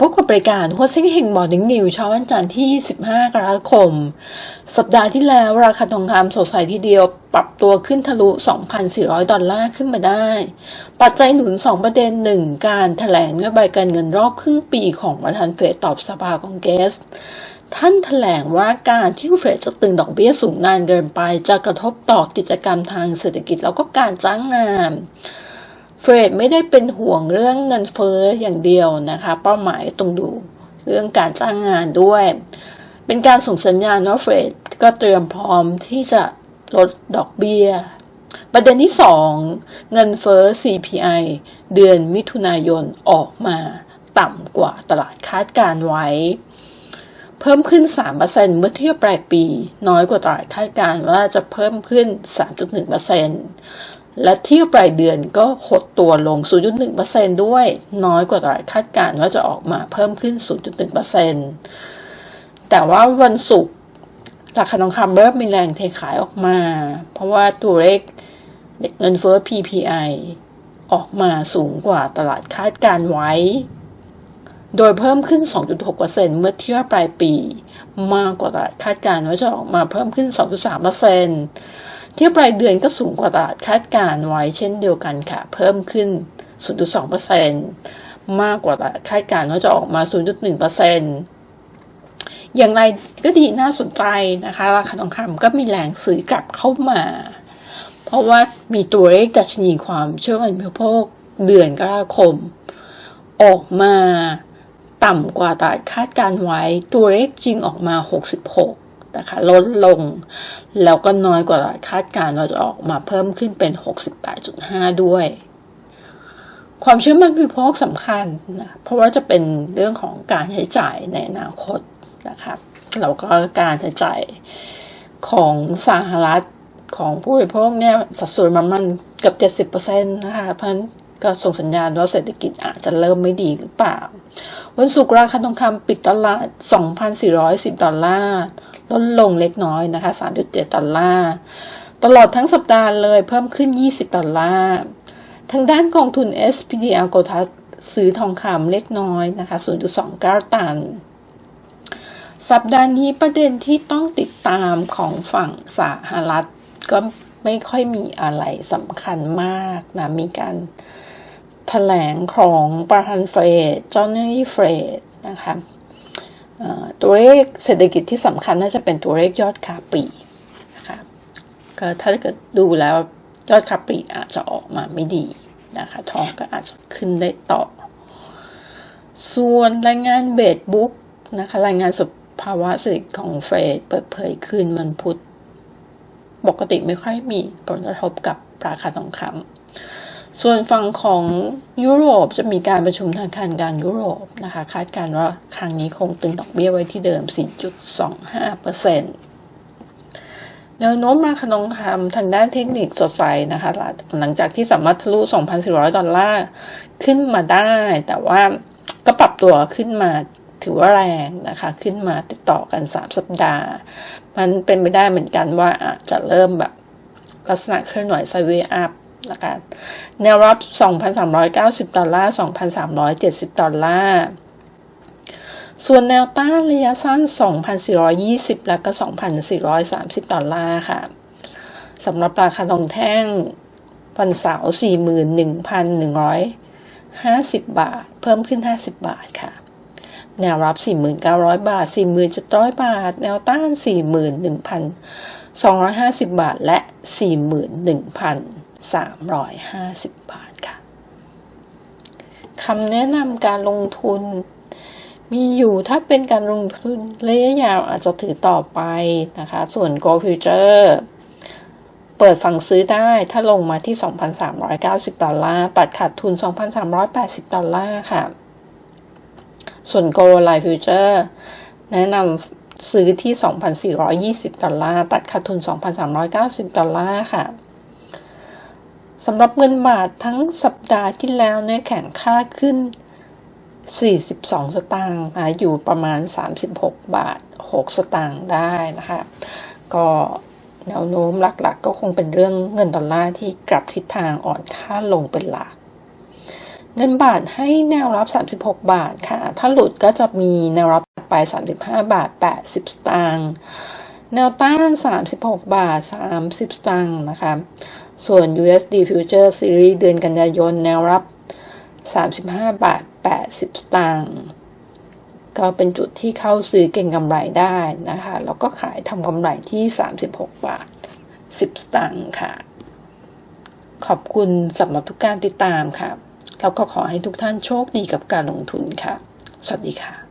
พบกับบริการหัวเซ็งเฮงมอร์นิ่งนิวเช้าวันจันทร์ที่ 15 กรกฎาคม สัปดาห์ที่แล้วราคาทองคำสดใสทีเดียวปรับตัวขึ้นทะลุ 2,400 ดอลลาร์ขึ้นมาได้ ปัจจัยหนุน 2 ประเด็น 1 การถแถลงนโยบายการเงินรอบครึ่งปีของประธานเฟดตอบสภาคองเกรสท่านถแถลงว่าการที่เฟดจะตึงดอกเบี้ยสูงนานเกินไป จะกระทบต่อกิจกรรมทางเศรษฐกิจแล้วก็การจ้างงาน เฟรดไม่ได้เป็นห่วงเรื่องเงินเฟ้ออย่างเดียวนะคะ เป้าหมายตรงดูเรื่องการจ้างงานด้วย เป็นการส่งสัญญาณว่าเฟรดก็เตรียมพร้อมที่จะลดดอกเบี้ย ประเด็นที่ 2 เงินเฟ้อ CPI เดือนมิถุนายนออกมาต่ำกว่าตลาดคาดการไว้ เพิ่มขึ้น 3%เมื่อเทียบปลายปี น้อยกว่าตลาดคาดการว่าจะเพิ่มขึ้น 3.1% และเที่ยวปลายเดือนก็หดตัวลง 0.1%ด้วย น้อยกว่าตลาดคาดการณ์ว่าจะออกมาเพิ่มขึ้น 0.1%แต่ว่าวันศุกร์ราคาทองคำเริ่มมีแรงเทขายออกมา เพราะว่าตัวเลขเงินเฟ้อ PPI ออกมาสูงกว่าตลาดคาดการไว้ โดยเพิ่มขึ้น 2.6%เมื่อเทียบปลายปี มากกว่าตลาดคาดการณ์ว่าจะออกมาเพิ่มขึ้น 2.3% เทียบปลายเดือนก็สูงกว่าตลาดคาดการไว้เช่นเดียวกันค่ะ เพิ่มขึ้น 0.2%มากกว่าตลาดคาดการว่าจะออกมา 0.1%อย่างไรก็ดีน่าสนใจนะคะ ราคาทองคำก็มีแรงซื้อกลับเข้ามา เพราะว่ามีตัวเลขดัชนีความเชื่อมั่นผู้บริโภคเดือนกรกฎาคม ออกมาต่ำกว่าตลาดคาดการไว้ ตัวเลขจริงออกมา 66 นะคะลดลง แล้วก็น้อยกว่าคาดการณ์ว่าจะออกมาเพิ่มขึ้นเป็น 68.5 ด้วย ความเชื่อมั่นผู้บริโภคสำคัญนะเพราะว่าจะเป็นเรื่องของการใช้จ่ายในอนาคตนะครับแล้วก็การใช้จ่ายของสหรัฐของผู้บริโภคเนี่ยสัดส่วนมันมันเกือบ70%นะคะเพราะฉะนั้นก็ส่งสัญญาณว่าเศรษฐกิจอาจจะเริ่มไม่ดีหรือเปล่า วันศุกร์ราคาทองคำปิดตลาด 2,410 ดอลลาร์ ลดลงเล็กน้อยนะคะ 3.7 ดอลลาร์ตลอดทั้งสัปดาห์เลยเพิ่มขึ้น 20 ดอลลาร์ทางด้านกองทุน SPDR g o t a ซื้อทองคำเล็กน้อยนะคะ 0.29 ตัน สัปดาห์นี้ประเด็นที่ต้องติดตามของฝั่งสหรัฐ ก็ไม่ค่อยมีอะไรสำคัญมากนะ มีการแถลงของประธานเฟดเจ้าหน้าที่เฟดนะคะ ตัวเลขเศรษฐกิจที่สำคัญน่าจะเป็นตัวเลขยอดค้าปลีกนะคะก็ถ้าเกิดดูแล้วยอดค้าปลีกอาจจะออกมาไม่ดีนะคะทองก็อาจจะขึ้นได้ต่อ ส่วนรายงานเบดบุ๊กนะคะรายงานสภาวะเศรษฐกิจของเฟดเปิดเผยขึ้นมันพุธปกติไม่ค่อยมีผลกระทบกับราคาทองคำ ส่วนฝั่งของยุโรปจะมีการประชุมทางการกลางยุโรปนะคะ คาดการณ์ว่าครั้งนี้คงตึงดอกเบี้ยไว้ที่เดิม 4.25%แนวโน้มราคาทองคำทางด้านเทคนิคสดใสนะคะ หลังจากที่สามารถทะลุ 2,400 ดอลลาร์ขึ้นมาได้ แต่ว่าก็ปรับตัวขึ้นมาถือว่าแรงนะคะ ขึ้นมาติดต่อกัน 3 สัปดาห์ มันเป็นไปได้เหมือนกันว่าอาจจะเริ่มแบบลักษณะเคลื่อนไหวไซเวอัพ นะคะ แนวรับ 2,390 ดอลลาร์ 2,370 ดอลลาร์ ส่วนแนวต้านระยะสั้น 2,420 และก็ 2,430 ดอลลาร์ค่ะ สำหรับราคาทองแท่งวันเสาร์41,150 บาท เพิ่มขึ้น 50 บาทค่ะแนวรับ 4,900 บาท 4,700 บาท แนวต้าน 41,250 บาท และ 41,000 350 บาทค่ะคำแนะนำการลงทุน มีอยู่ถ้าเป็นการลงทุนระยะยาวอาจจะถือต่อไปนะคะ ส่วน Go Future เปิดฝั่งซื้อได้ถ้าลงมาที่ 2,390 ดอลลาร์ ตัดขาดทุน 2,380 ดอลลาร์ค่ะ ส่วน Go Life Future แนะนำซื้อที่ 2,420 ดอลลาร์ ตัดขาดทุน 2,390 ดอลลาร์ค่ะ สำหรับเงินบาททั้งสัปดาห์ที่แล้วเนี่ยแข่งค่าขึ้น 42 สตางค์นะอยู่ประมาณ 36 บาท 6 สตางค์ได้นะคะ ก็แนวโน้มหลักๆก็คงเป็นเรื่องเงินดอลลาร์ที่กลับทิศทางอ่อนค่าลงเป็นหลัก เงินบาทให้แนวรับ 36 บาทค่ะ ถ้าหลุดก็จะมีแนวรับไป 35 บาท 80 สตางค์ แนวต้าน 36 บาท 30 สตางค์นะคะ ส่วน USD Future Series เดือนกันยายนแนวรับ 35 บาท 80 สตางค์ก็เป็นจุดที่เข้าซื้อเก่งกำไรได้นะคะ แล้วก็ขายทำกำไรที่ 36 บาท 10 สตางค์ค่ะ ขอบคุณสำหรับทุกการติดตามค่ะ แล้วก็ขอให้ทุกท่านโชคดีกับการลงทุนค่ะ สวัสดีค่ะ